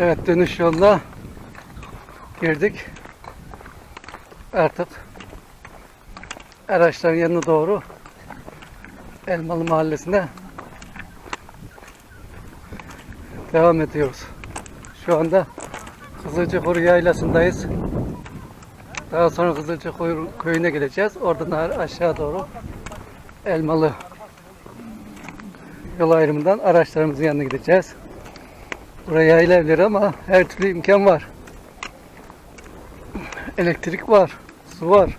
Evet dönüş yoluna girdik. Artık araçların yanına doğru Elmalı Mahallesi'ne devam ediyoruz. Şu anda Kızılcıkuru Yaylası'ndayız. Daha sonra Kızılcıkuru köyüne geleceğiz. Oradan aşağı doğru Elmalı yol ayrımından araçlarımızın yanına gideceğiz. Buraya yayla ama her türlü imkan var. Elektrik var, su var,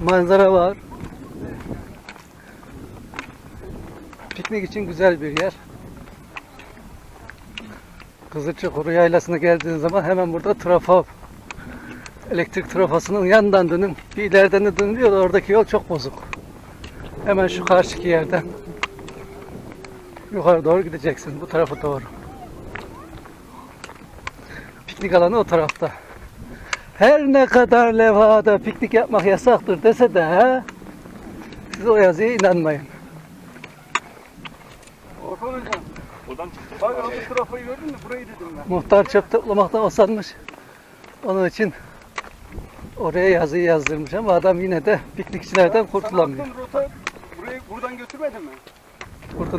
manzara var. Piknik için güzel bir yer. Kızılçukuru yaylasına geldiğiniz zaman hemen burada trafo elektrik trafosunun yanından dönün. Bir ileriden de dönülüyor da oradaki yol çok bozuk. Hemen şu karşıki yerden yukarı doğru gideceksin bu tarafa doğru. Piknik alanı o tarafta. Her ne kadar levhada piknik yapmak yasaktır dese de he, siz o yazıya inanmayın. Orhan hocam. Buradan çıkacağız. Bak abi trafoyu gördün mü? Burayı dedim ben. Muhtar çöp toplamaktan osanmış. Onun için oraya yazıyı yazdırmış ama adam yine de piknikçilerden kurtulamıyor. Sana attığım rota burayı buradan götürmedin mi?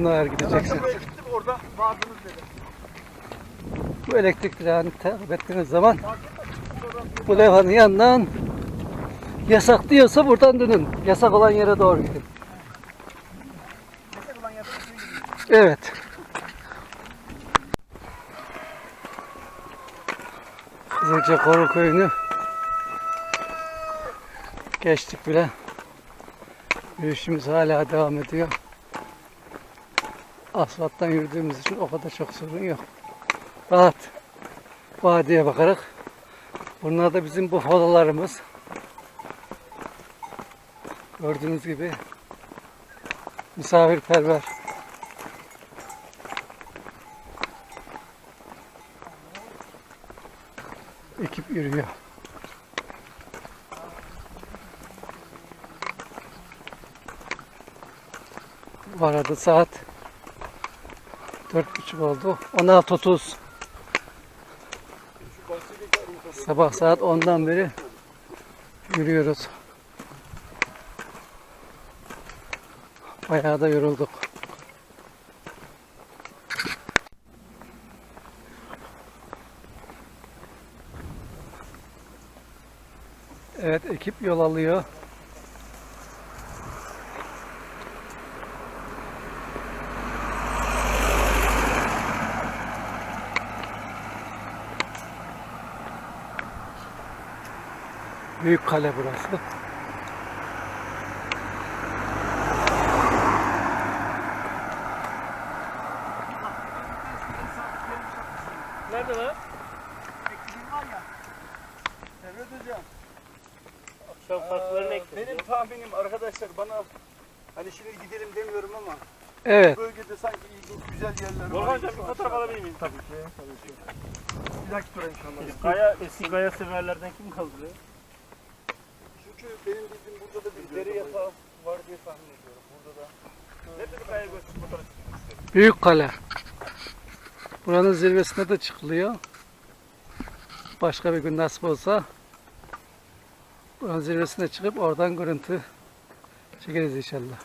Eğer gideceksin. Buraya gittim orada vardınız dedi. Bu elektrik direğini takip ettiğiniz zaman bu levhanın yanından yasak diyorsa buradan dönün. Yasak olan yere doğru gidin. Evet. Kızılca Koru Köyü'nü geçtik bile. Yürüyüşümüz hala devam ediyor. Asfalttan yürüdüğümüz için o kadar çok sorun yok. Rahat. Vadiye bakarak. Bunlar da bizim bufalalarımız. Gördüğünüz gibi misafirperver. Ekip yürüyor. Bu arada saat dört buçuk oldu. 16.30 Sabah saat 10'dan beri yürüyoruz. Bayağı da yorulduk. Evet ekip yol alıyor. Büyük kale burası. Nerede lan? Ekibim var ya. Evet hocam. Akşam farklarını Ee, ekledim. Benim tahminim arkadaşlar bana hani şimdi gidelim demiyorum ama Evet. bu bölgede sanki ilginç güzel yerler var. hocam bir fotoğraf alabilir miyiz? Tabii ki. Bir dakika durayım inşallah. Eski kaya, eski kaya severlerden kim kaldırıyor? Çünkü benim bildiğim burada da bir dere yatağı var diye tahmin ediyorum. Burada da. Nerede bir kaya göster fotoğraf çekmek Büyük kale. Buranın zirvesine de çıkılıyor. Başka bir gün nasip olsa buranın zirvesine çıkıp oradan görüntü çekeriz inşallah.